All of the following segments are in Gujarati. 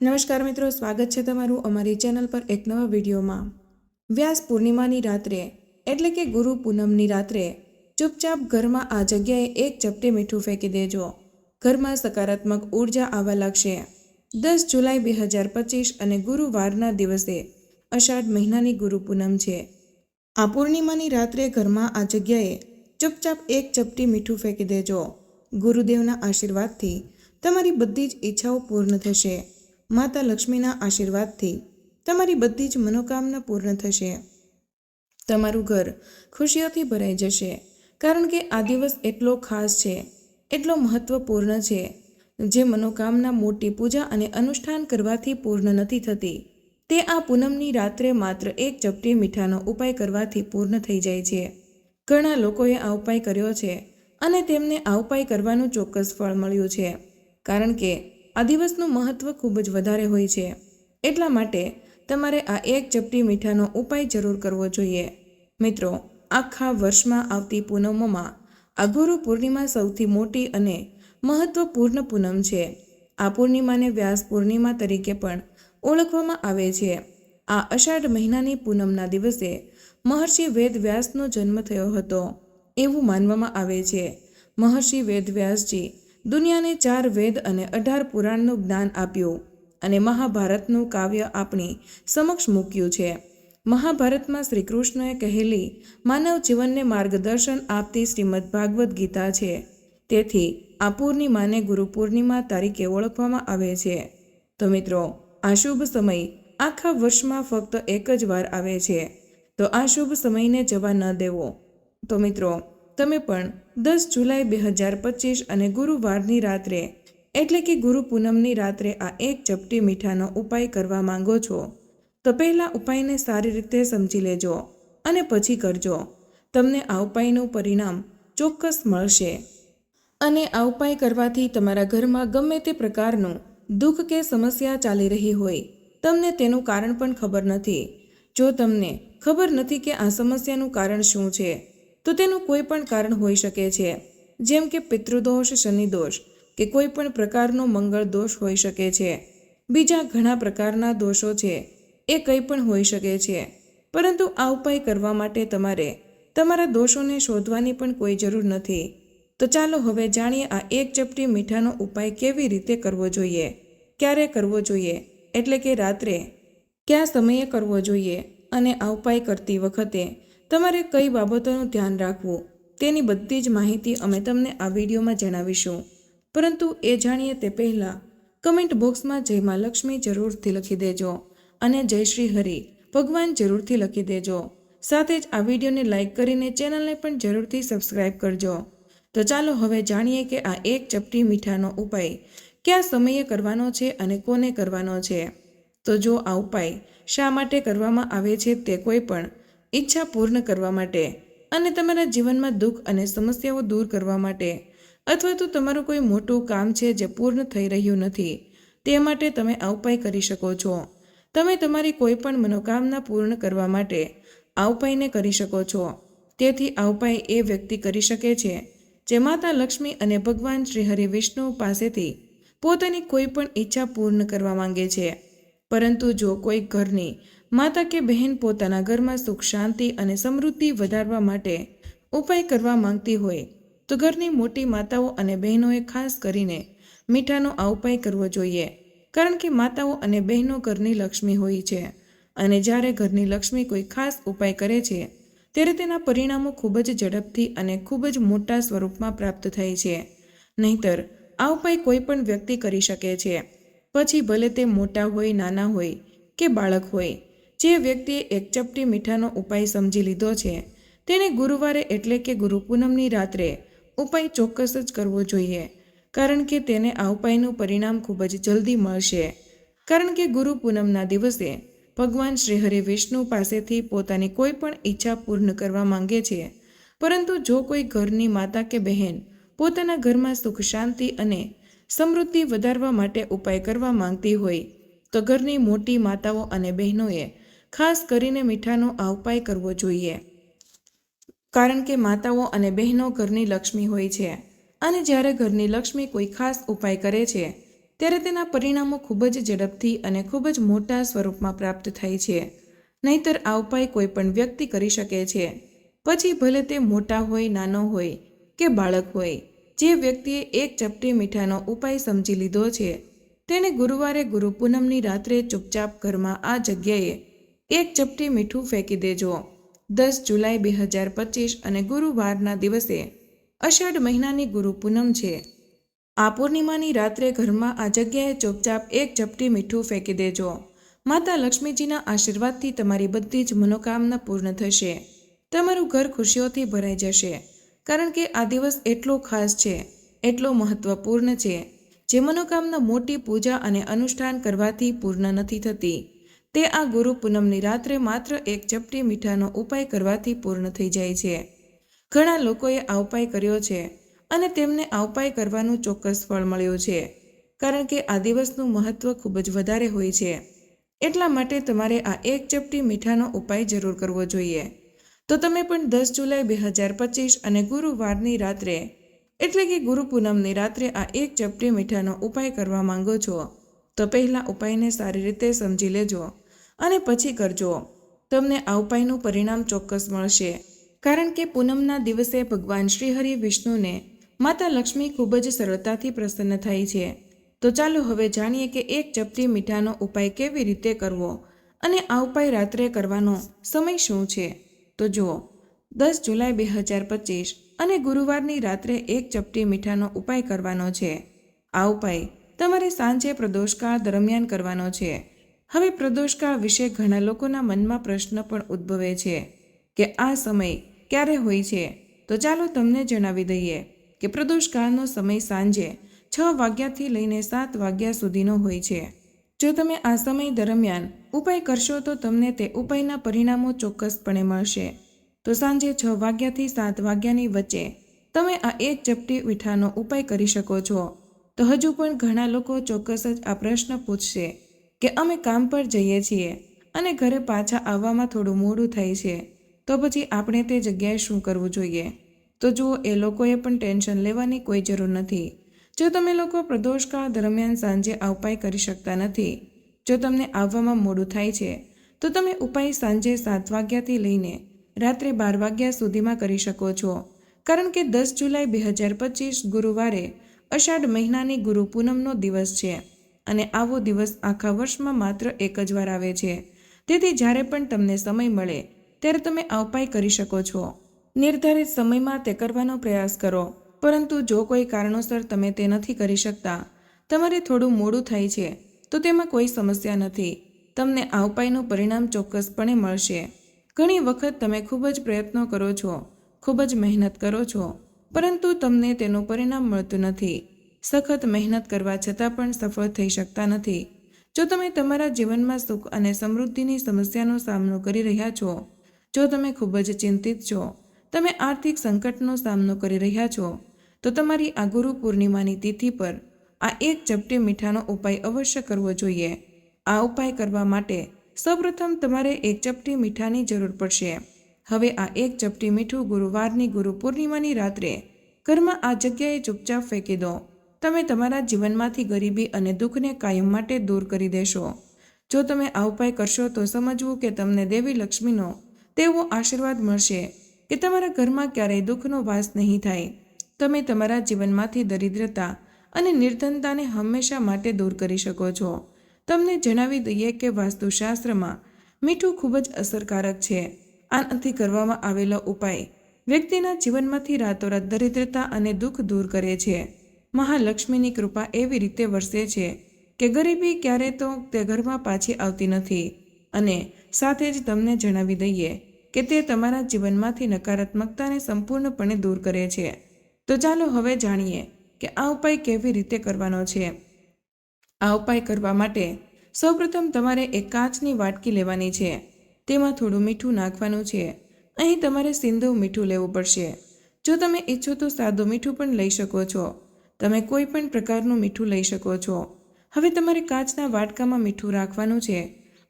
નમસ્કાર મિત્રો, સ્વાગત છે તમારું અમારી ચેનલ પર એક નવા વિડીયોમાં. વ્યાસ પૂર્ણિમાની રાત્રે, એટલે કે ગુરુ પૂનમની રાત્રે, ચૂપચાપ ઘરમાં આ જગ્યાએ એક ચપટી મીઠું ફેંકી દેજો. ઘરમાં સકારાત્મક ઊર્જા આવવા લાગશે. દસ જુલાઈ બે હજાર પચીસ અને ગુરુવારના દિવસે અષાઢ મહિનાની ગુરુ પૂનમ છે. આ પૂર્ણિમાની રાત્રે ઘરમાં આ જગ્યાએ ચૂપચાપ એક ચપટી મીઠું ફેંકી દેજો. ગુરુદેવના આશીર્વાદથી તમારી બધી જ ઈચ્છાઓ પૂર્ણ થશે. માતા લક્ષ્મીના આશીર્વાદથી તમારી બધી જ મનોકામના પૂર્ણ થશે. તમારું ઘર ખુશીઓથી ભરાઈ જશે, કારણ કે આ દિવસ એટલો ખાસ છે, એટલો મહત્વપૂર્ણ છે, જે મનોકામના મોટી પૂજા અને અનુષ્ઠાન કરવાથી પૂર્ણ નથી થતી. તે આ પૂનમની રાત્રે માત્ર એક ચપટી મીઠાનો ઉપાય કરવાથી પૂર્ણ થઈ જાય છે. ઘણા લોકોએ આ ઉપાય કર્યો છે અને તેમને આ ઉપાય કરવાનું ચોક્કસ ફળ મળ્યું છે, કારણ કે આ દિવસનું મહત્ત્વ ખૂબ જ વધારે હોય છે. એટલા માટે તમારે આ એક ચપટી મીઠાનો ઉપાય જરૂર કરવો જોઈએ. મિત્રો, આખા વર્ષમાં આવતી પૂનમોમાં આ પૂર્ણિમા સૌથી મોટી અને મહત્વપૂર્ણ પૂનમ છે. આ પૂર્ણિમાને વ્યાસ પૂર્ણિમા તરીકે પણ ઓળખવામાં આવે છે. આ અષાઢ મહિનાની પૂનમના દિવસે મહર્ષિ વેદવ્યાસનો જન્મ થયો હતો. એવું માનવામાં આવે છે. મહર્ષિ વેદ વ્યાસજી દુનિયાને ચાર વેદ અને અઢાર પુરાણનું જ્ઞાન આપ્યું અને મહાભારતનું કાવ્ય આપણી સમક્ષ મૂક્યું છે. મહાભારતમાં શ્રી કૃષ્ણએ કહેલી, માનવ જીવનને માર્ગદર્શન આપતી શ્રીમદ ભાગવદ્ ગીતા છે. તેથી આ પૂર્ણિમાને ગુરુ પૂર્ણિમા તરીકે ઓળખવામાં આવે છે. તો મિત્રો, આ શુભ સમય આખા વર્ષમાં ફક્ત એક જ વાર આવે છે. તો આ શુભ સમયને જવા ન દેવો. તો મિત્રો તમે પણ દસ જુલાઈ બે હજાર પચીસ અને ગુરુવારની રાત્રે, એટલે કે ગુરુ પૂનમની રાત્રે આ એક ચપટી મીઠાનો ઉપાય કરવા માંગો છો, તો પહેલાં ઉપાયને સારી રીતે સમજી લેજો અને પછી કરજો. તમને આ ઉપાયનું પરિણામ ચોક્કસ મળશે. અને આ ઉપાય કરવાથી તમારા ઘરમાં ગમે તે પ્રકારનું દુઃખ કે સમસ્યા ચાલી રહી હોય, તમને તેનું કારણ પણ ખબર નથી. જો તમને ખબર નથી કે આ સમસ્યાનું કારણ શું છે તો તેનું કોઈ પણ કારણ હોઈ શકે છે. જેમ કે પિતૃદોષ, શનિદોષ, કે કોઈ પણ પ્રકારનો મંગળ દોષ હોઈ શકે છે. બીજા ઘણા પ્રકારના દોષો છે. એ કંઈ પણ હોઈ શકે છે. પરંતુ આ ઉપાય કરવા માટે તમારે તમારા દોષોને શોધવાની પણ કોઈ જરૂર નથી. તો ચાલો હવે જાણીએ આ એક ચપટી મીઠાનો ઉપાય કેવી રીતે કરવો જોઈએ. ક્યારે કરવો જોઈએ? એટલે કે રાત્રે. કયા સમયે કરવો જોઈએ? અને આ ઉપાય કરતી વખતે તમારે કઈ બાબતોનું ધ્યાન રાખવું તેની બધી જ માહિતી અમે તમને આ વિડીયોમાં જણાવીશું. પરંતુ એ જાણીએ તે પહેલાં કમેન્ટ બોક્સમાં જય મા લક્ષ્મી જરૂરથી લખી દેજો અને જય શ્રી હરિ ભગવાન જરૂરથી લખી દેજો. સાથે જ આ વિડીયોને લાઇક કરીને ચેનલને પણ જરૂરથી સબસ્ક્રાઇબ કરજો. તો ચાલો હવે જાણીએ કે આ એક ચપટી મીઠાનો ઉપાય કયા સમયે કરવાનો છે અને કોને કરવાનો છે. તો જો આ ઉપાય શા માટે કરવામાં આવે છે તે કોઈ પણ ઈચ્છા પૂર્ણ કરવા માટે અને તમારા જીવનમાં દુઃખ અને સમસ્યાઓ દૂર કરવા માટે અથવા તો તમારું કોઈ મોટું કામ છે જે પૂર્ણ થઈ રહ્યું નથી, તે માટે તમે આ ઉપાય કરી શકો છો. તમે તમારી કોઈ પણ મનોકામના પૂર્ણ કરવા માટે આ ઉપાયને કરી શકો છો. તેથી આ ઉપાય એ વ્યક્તિ કરી શકે છે, જે માતા લક્ષ્મી અને ભગવાન શ્રી હરિ વિષ્ણુ પાસેથી પોતાની કોઈ પણ ઈચ્છા પૂર્ણ કરવા માંગે છે. પરંતુ જો કોઈ ઘરની માતા કે બહેન પોતાના ઘરમાં સુખ, શાંતિ અને સમૃદ્ધિ વધારવા માટે ઉપાય કરવા માંગતી હોય, તો ઘરની મોટી માતાઓ અને બહેનોએ ખાસ કરીને મીઠાનો આ ઉપાય કરવો જોઈએ. કારણ કે માતાઓ અને બહેનો ઘરની લક્ષ્મી હોય છે અને જ્યારે ઘરની લક્ષ્મી કોઈ ખાસ ઉપાય કરે છે, ત્યારે તેના પરિણામો ખૂબ જ ઝડપથી અને ખૂબ જ મોટા સ્વરૂપમાં પ્રાપ્ત થાય છે. નહીતર, આ ઉપાય કોઈ પણ વ્યક્તિ કરી શકે છે. પછી ભલે તે મોટા હોય, નાના હોય કે બાળક હોય જે વ્યક્તિએ એક ચપટી મીઠાનો ઉપાય સમજી લીધો છે, તેને ગુરુવારે એટલે કે ગુરુ પૂનમની રાત્રે ઉપાય ચોક્કસ જ કરવો જોઈએ, કારણ કે તેને આ ઉપાયનું પરિણામ ખૂબ જ જલ્દી મળશે. કારણ કે ગુરુ પૂનમના દિવસે ભગવાન શ્રી હરિ વિષ્ણુ પાસેથી પોતાની કોઈ પણ ઈચ્છા પૂર્ણ કરવા માંગે છે, પરંતુ જો કોઈ ઘરની માતા કે બહેન પોતાના ઘરમાં સુખ, શાંતિ અને સમૃદ્ધિ વધારવા માટે ઉપાય કરવા માંગતી હોય, તો ઘરની મોટી માતાઓ અને બહેનોએ ખાસ કરીને મીઠાનો આ ઉપાય કરવો જોઈએ. કારણ કે માતાઓ અને બહેનો ઘરની લક્ષ્મી હોય છે. અને જ્યારે ઘરની લક્ષ્મી કોઈ ખાસ ઉપાય કરે છે, ત્યારે તેના પરિણામો ખૂબ જ ઝડપથી અને ખૂબ જ મોટા સ્વરૂપમાં પ્રાપ્ત થાય છે. નહીતર આ ઉપાય કોઈ પણ વ્યક્તિ કરી શકે છે. પછી ભલે તે મોટા હોય, નાનો હોય કે બાળક હોય, જે વ્યક્તિએ એક ચપટી મીઠાનો ઉપાય સમજી લીધો છે, તેણે ગુરુવારે ગુરુ પૂનમની રાત્રે ચૂપચાપ ઘરમાં આ જગ્યાએ એક ચપટી મીઠું ફેંકી દેજો. દસ જુલાઈ બે હજાર પચીસ અને ગુરુવારના દિવસે અષાઢ મહિનાની ગુરુ પૂનમ છે. આ પૂર્ણિમાની રાત્રે ઘરમાં આ જગ્યાએ ચોપચાપ એક ચપટી મીઠું ફેંકી દેજો. માતા લક્ષ્મીજીના આશીર્વાદથી તમારી બધી જ મનોકામના પૂર્ણ થશે. તમારું ઘર ખુશીઓથી ભરાઈ જશે, કારણ કે આ દિવસ એટલો ખાસ છે, એટલો મહત્વપૂર્ણ છે, જે મનોકામના મોટી પૂજા અને અનુષ્ઠાન કરવાથી પૂર્ણ નથી થતી. તે આ ગુરુ પૂનમની રાત્રે માત્ર એક ચપટી મીઠાનો ઉપાય કરવાથી પૂર્ણ થઈ જાય છે. ઘણા લોકોએ આ ઉપાય કર્યો છે અને તેમને આ ઉપાય કરવાનું ચોક્કસ ફળ મળ્યું છે, કારણ કે આ દિવસનું મહત્વ ખૂબ જ વધારે હોય છે. એટલા માટે તમારે આ એક ચપટી મીઠાનો ઉપાય જરૂર કરવો જોઈએ. તો તમે પણ દસ જુલાઈ બે હજાર પચીસ અને ગુરુવારની રાત્રે, એટલે કે ગુરુ પૂનમની રાત્રે આ એક ચપટી મીઠાનો ઉપાય કરવા માંગો છો, તો પહેલાં ઉપાયને સારી રીતે સમજી લેજો. અને પછી કરજો. તમને આ ઉપાયનું પરિણામ ચોક્કસ મળશે. કારણ કે પૂનમના દિવસે ભગવાન શ્રીહરિ વિષ્ણુને માતા લક્ષ્મી ખૂબ જ સરળતાથી પ્રસન્ન થાય છે. તો ચાલો હવે જાણીએ કે એક ચપટી મીઠાનો ઉપાય કેવી રીતે કરવો અને આ ઉપાય રાત્રે કરવાનો સમય શું છે. તો જુઓ, દસ જુલાઈ બે હજાર પચીસ અને ગુરુવારની રાત્રે એક ચપટી મીઠાનો ઉપાય કરવાનો છે. આ ઉપાય તમારે સાંજે પ્રદોષકાળ દરમિયાન કરવાનો છે. હવે પ્રદોષકાળ વિશે ઘણા લોકોના મનમાં પ્રશ્ન પણ ઉદ્ભવે છે કે આ સમય ક્યારે હોય છે? તો ચાલો તમને જણાવી દઈએ કે પ્રદોષકાળનો સમય સાંજે છ વાગ્યાથી લઈને સાત વાગ્યા સુધીનો હોય છે. જો તમે આ સમય દરમિયાન ઉપાય કરશો તો તમને તે ઉપાયના પરિણામો ચોક્કસપણે મળશે. તો સાંજે છ વાગ્યાથી સાત વાગ્યાની વચ્ચે તમે આ એક ચપટી મીઠાનો ઉપાય કરી શકો છો. તો હજુ પણ ઘણા લોકો ચોક્કસ જ આ પ્રશ્ન પૂછશે. કે અમે કામ પર જઈએ છીએ અને ઘરે પાછા આવવામાં થોડું મોડું થાય છે, તો પછી આપણે તે જગ્યાએ શું કરવું જોઈએ? તો જુઓ, એ લોકોએ પણ ટેન્શન લેવાની કોઈ જરૂર નથી. જો તમે લોકો પ્રદોષકાળ દરમિયાન સાંજે આ કરી શકતા નથી, જો તમને આવવામાં મોડું થાય છે, તો તમે ઉપાય સાંજે સાત વાગ્યાથી લઈને રાત્રે બાર વાગ્યા સુધીમાં કરી શકો છો. કારણ કે દસ જુલાઈ બે હજાર પચીસ ગુરુવારે અષાઢ મહિનાની ગુરુ પૂનમનો દિવસ છે. અને આવો દિવસ આખા વર્ષમાં માત્ર એક જ વાર આવે છે. તેથી જ્યારે પણ તમને સમય મળે, ત્યારે તમે આ કરી શકો છો. નિર્ધારિત સમયમાં તે કરવાનો પ્રયાસ કરો. પરંતુ જો કોઈ કારણોસર તમે તે નથી કરી શકતા, તમારે થોડું મોડું થાય છે, તો તેમાં કોઈ સમસ્યા નથી. તમને આ પરિણામ ચોક્કસપણે મળશે. ઘણી વખત તમે ખૂબ જ પ્રયત્નો કરો છો, ખૂબ જ મહેનત કરો છો, પરંતુ તમને તેનું પરિણામ મળતું નથી. સખત મહેનત કરવા છતાં પણ સફળ થઈ શકતા નથી. જો તમે તમારા જીવનમાં સુખ અને સમૃદ્ધિની સમસ્યાનો સામનો કરી રહ્યા છો, જો તમે ખૂબ જ ચિંતિત છો, તમે આર્થિક સંકટનો સામનો કરી રહ્યા છો, તો તમારી આ ગુરુ પૂર્ણિમાની તિથિ પર આ એક ચપટી મીઠાનો ઉપાય અવશ્ય કરવો જોઈએ. આ ઉપાય કરવા માટે સૌપ્રથમ તમારે એક ચપટી મીઠાની જરૂર પડશે. હવે આ એક ચપટી મીઠું ગુરુવારની ગુરુ પૂર્ણિમાની રાત્રે ઘરમાં આ જગ્યાએ ચૂપચાપ ફેંકી દો. તમે તમારા જીવનમાંથી ગરીબી અને દુઃખને કાયમ માટે દૂર કરી દેશો. જો તમે આ ઉપાય કરશો તો સમજવું કે તમને દેવી લક્ષ્મીનો તેવો આશીર્વાદ મળશે કે તમારા ઘરમાં ક્યારેય દુઃખનો વાસ નહીં થાય. તમે તમારા જીવનમાંથી દરિદ્રતા અને નિર્ધનતાને હંમેશા માટે દૂર કરી શકો છો. તમને જણાવી દઈએ કે વાસ્તુશાસ્ત્રમાં મીઠું ખૂબ જ અસરકારક છે. આનાથી કરવામાં આવેલો ઉપાય વ્યક્તિના જીવનમાંથી રાતોરાત દરિદ્રતા અને દુઃખ દૂર કરે છે. મહાલક્ષ્મીની કૃપા એવી રીતે વરસે છે કે ગરીબી ક્યારે તો તે ઘરમાં પાછી આવતી નથી અને સાથે જ તમને જણાવી દઈએ કે તે તમારા જીવનમાંથી નકારાત્મકતાને સંપૂર્ણપણે દૂર કરે છે. તો ચાલો હવે જાણીએ કે આ ઉપાય કેવી રીતે કરવાનો છે. આ ઉપાય કરવા માટે સૌપ્રથમ તમારે એક કાચની વાટકી લેવાની છે. તેમાં થોડું મીઠું નાખવાનું છે. અહીં તમારે સિંધુ મીઠું લેવું પડશે. જો તમે ઈચ્છો તો સાદું મીઠું પણ લઈ શકો છો. તમે કોઈ પણ પ્રકારનું મીઠું લઈ શકો છો. હવે તમારે કાચના વાટકામાં મીઠું રાખવાનું છે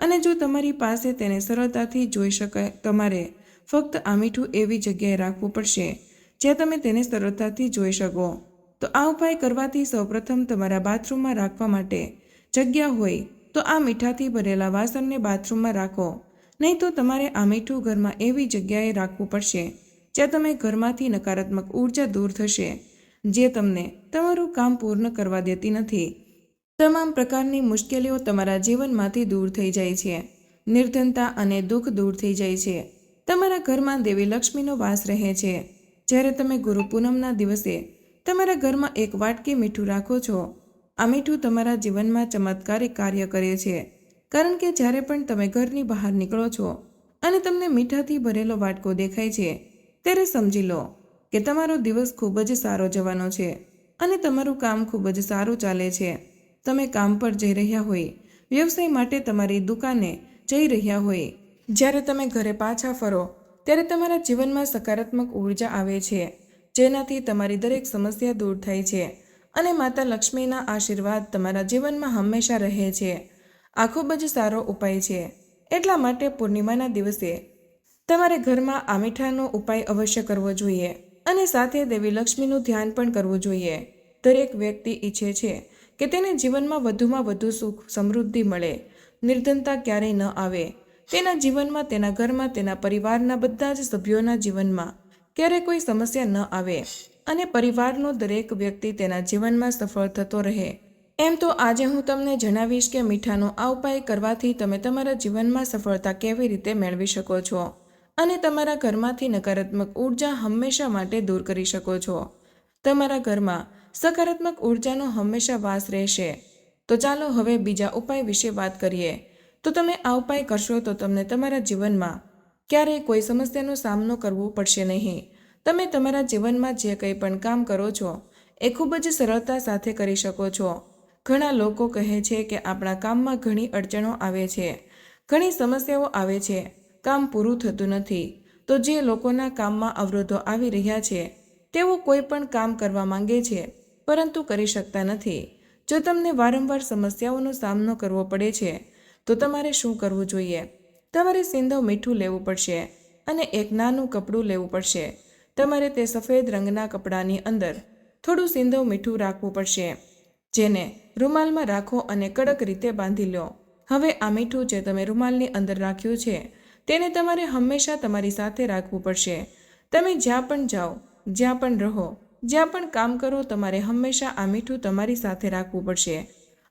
અને જો તમારી પાસે તેને સરળતાથી જોઈ શકાય, તમારે ફક્ત આ મીઠું એવી જગ્યાએ રાખવું પડશે જ્યાં તમે તેને સરળતાથી જોઈ શકો. તો આ ઉપાય કરવાથી સૌપ્રથમ તમારા બાથરૂમમાં રાખવા માટે જગ્યા હોય તો આ મીઠાથી ભરેલા વાસણને બાથરૂમમાં રાખો. નહીં તો તમારે આ મીઠું ઘરમાં એવી જગ્યાએ રાખવું પડશે જ્યાં તમે ઘરમાંથી નકારાત્મક ઊર્જા દૂર થશે. જે તમને તમારું કામ પૂર્ણ કરવા દેતી નથી. તમામ પ્રકારની મુશ્કેલીઓ તમારા જીવનમાંથી દૂર થઈ જાય છે. નિર્ધનતા અને દુઃખ દૂર થઈ જાય છે. તમારા ઘરમાં દેવી લક્ષ્મીનો વાસ રહે છે. જ્યારે તમે ગુરુ પૂનમના દિવસે તમારા ઘરમાં એક વાટકી મીઠું રાખો છો, આ મીઠું તમારા જીવનમાં ચમત્કારિક કાર્ય કરે છે. કારણ કે જ્યારે પણ તમે ઘરની બહાર નીકળો છો અને તમને મીઠાથી ભરેલો વાટકો દેખાય છે, ત્યારે સમજી લો કે તમારો દિવસ ખૂબ જ સારો જવાનો છે અને તમારું કામ ખૂબ જ સારું ચાલે છે. તમે કામ પર જઈ રહ્યા હોય, વ્યવસાય માટે તમારી દુકાને જઈ રહ્યા હોય. જ્યારે તમે ઘરે પાછા ફરો, ત્યારે તમારા જીવનમાં સકારાત્મક ઊર્જા આવે છે, જેનાથી તમારી દરેક સમસ્યા દૂર થાય છે અને માતા લક્ષ્મીના આશીર્વાદ તમારા જીવનમાં હંમેશા રહે છે. આ ખૂબ જ સારો ઉપાય છે. એટલા માટે પૂર્ણિમાના દિવસે તમારે ઘરમાં આ મીઠાનો ઉપાય અવશ્ય કરવો જોઈએ. અને સાથે દેવી લક્ષ્મીનું ધ્યાન પણ કરવું જોઈએ. દરેક વ્યક્તિ ઈચ્છે છે કે તેને જીવનમાં વધુમાં વધુ સુખ, સમૃદ્ધિ મળે. નિર્ધનતા ક્યારેય ન આવે. તેના જીવનમાં, તેના ઘરમાં, તેના પરિવારના બધા જ સભ્યોના જીવનમાં ક્યારે કોઈ સમસ્યા ન આવે અને પરિવારનો દરેક વ્યક્તિ તેના જીવનમાં સફળ થતો રહે. એમ તો આજે હું તમને જણાવીશ કે મીઠાનો આ ઉપાય કરવાથી તમે તમારા જીવનમાં સફળતા કેવી રીતે મેળવી શકો છો. અને તમારા ઘરમાંથી નકારાત્મક ઊર્જા હંમેશા માટે દૂર કરી શકો છો. તમારા ઘરમાં સકારાત્મક ઉર્જાનો હંમેશા વાસ રહેશે. તો ચાલો હવે બીજા ઉપાય વિશે વાત કરીએ. તો તમે આ ઉપાય કરશો તો તમને તમારા જીવનમાં ક્યારેય કોઈ સમસ્યાનો સામનો કરવો પડશે નહીં. તમે તમારા જીવનમાં જે કંઈ પણ કામ કરો છો, એ ખૂબ જ સરળતા સાથે કરી શકો છો. ઘણા લોકો કહે છે કે આપણા કામમાં ઘણી અડચણો આવે છે. ઘણી સમસ્યાઓ આવે છે. કામ પૂરું થતું નથી. તો જે લોકોના કામમાં અવરોધો આવી રહ્યા છે, તેઓ કોઈ પણ કામ કરવા માંગે છે, પરંતુ કરી શકતા નથી. જો તમને વારંવાર સમસ્યાઓનો સામનો કરવો પડે છે, તો તમારે શું કરવું જોઈએ? તમારે સિંધવ મીઠું લેવું પડશે અને એક નાનું કપડું લેવું પડશે. તમારે તે સફેદ રંગના કપડાની અંદર થોડું સિંધવ મીઠું રાખવું પડશે, જેને રૂમાલમાં રાખો અને કડક રીતે બાંધી લો. હવે આ મીઠું જે તમે રૂમાલની અંદર રાખ્યું છે તેને તમારે હંમેશા તમારી સાથે રાખવું પડશે. તમે જ્યાં પણ જાઓ, જ્યાં પણ રહો, જ્યાં પણ કામ કરો, તમારે હંમેશા આ મીઠું તમારી સાથે રાખવું પડશે.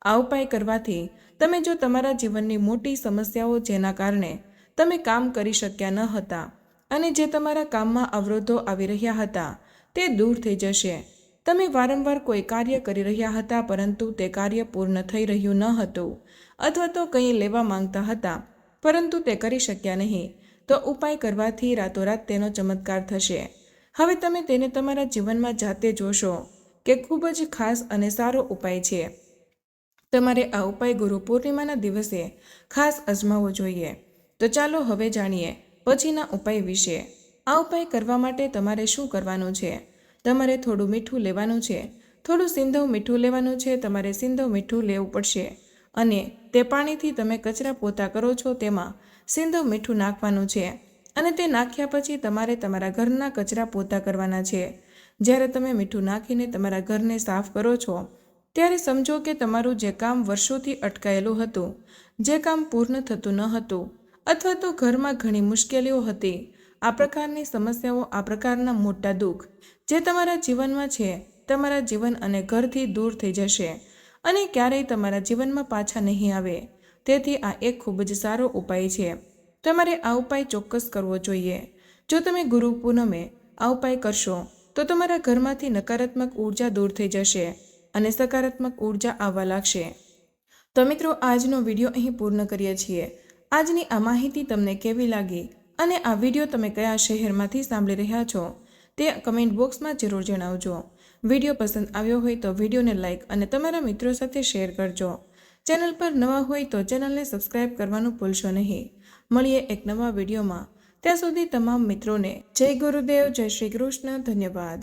આ ઉપાય કરવાથી તમે જો તમારા જીવનની મોટી સમસ્યાઓ જેના કારણે તમે કામ કરી શક્યા ન હતા અને જે તમારા કામમાં અવરોધો આવી રહ્યા હતા, તે દૂર થઈ જશે. તમે વારંવાર કોઈ કાર્ય કરી રહ્યા હતા પરંતુ તે કાર્ય પૂર્ણ થઈ રહ્યું ન હતું અથવા તો કંઈ લેવા માંગતા હતા પરંતુ તે કરી શક્યા નહીં. તો ઉપાય કરવાથી રાતોરાત તેનો ચમત્કાર થશે. હવે તમે તેને તમારા જીવનમાં જાતે જોશો કે ખૂબ જ ખાસ અને સારો ઉપાય છે. તમારે આ ઉપાય ગુરુ પૂર્ણિમાના દિવસે ખાસ અજમાવવો જોઈએ. તો ચાલો હવે જાણીએ પછીના ઉપાય વિશે. આ ઉપાય કરવા માટે તમારે શું કરવાનું છે? તમારે થોડું મીઠું લેવાનું છે. થોડું સિંધવ મીઠું લેવાનું છે. તમારે સિંધવ મીઠું લેવું પડશે. અને તે પાણીથી તમે કચરા પોતા કરો છો તેમાં સિંધુ મીઠું નાખવાનું છે. અને તે નાખ્યા પછી તમારે તમારા ઘરના કચરા પોતા કરવાના છે. જ્યારે તમે મીઠું નાખીને તમારા ઘરને સાફ કરો છો, ત્યારે સમજો કે તમારું જે કામ વર્ષોથી અટકાયેલું હતું, જે કામ પૂર્ણ થતું ન હતું, અથવા તો ઘરમાં ઘણી મુશ્કેલીઓ હતી, આ પ્રકારની સમસ્યાઓ, આ પ્રકારના મોટા દુઃખ જે તમારા જીવનમાં છે, તમારા જીવન અને ઘરથી દૂર થઈ જશે. અને ક્યારેય તમારા જીવનમાં પાછા નહીં આવે. તેથી આ એક ખૂબ જ સારો ઉપાય છે. તમારે આ ઉપાય ચોક્કસ કરવો જોઈએ. જો તમે ગુરુ પૂનમે આ ઉપાય કરશો, તો તમારા ઘરમાંથી નકારાત્મક ઊર્જા દૂર થઈ જશે અને સકારાત્મક ઊર્જા આવવા લાગશે. તો મિત્રો, આજનો વીડિયો અહીં પૂર્ણ કરીએ છીએ. આજની આ માહિતી તમને કેવી લાગી અને આ વીડિયો તમે કયા શહેરમાંથી સાંભળી રહ્યા છો તે કમેન્ટ બોક્સમાં જરૂર જણાવજો. વીડિયો પસંદ આવ્યો હોય તો વિડીયોને લાઇક અને તમારા મિત્રો સાથે શેર કરજો. ચેનલ પર નવા હોય તો ચેનલને સબસ્ક્રાઇબ કરવાનું ભૂલશો નહીં. મળીએ એક નવા વિડીયોમાં. ત્યાં સુધી તમામ મિત્રોને જય ગુરુદેવ, જય શ્રી કૃષ્ણ, ધન્યવાદ.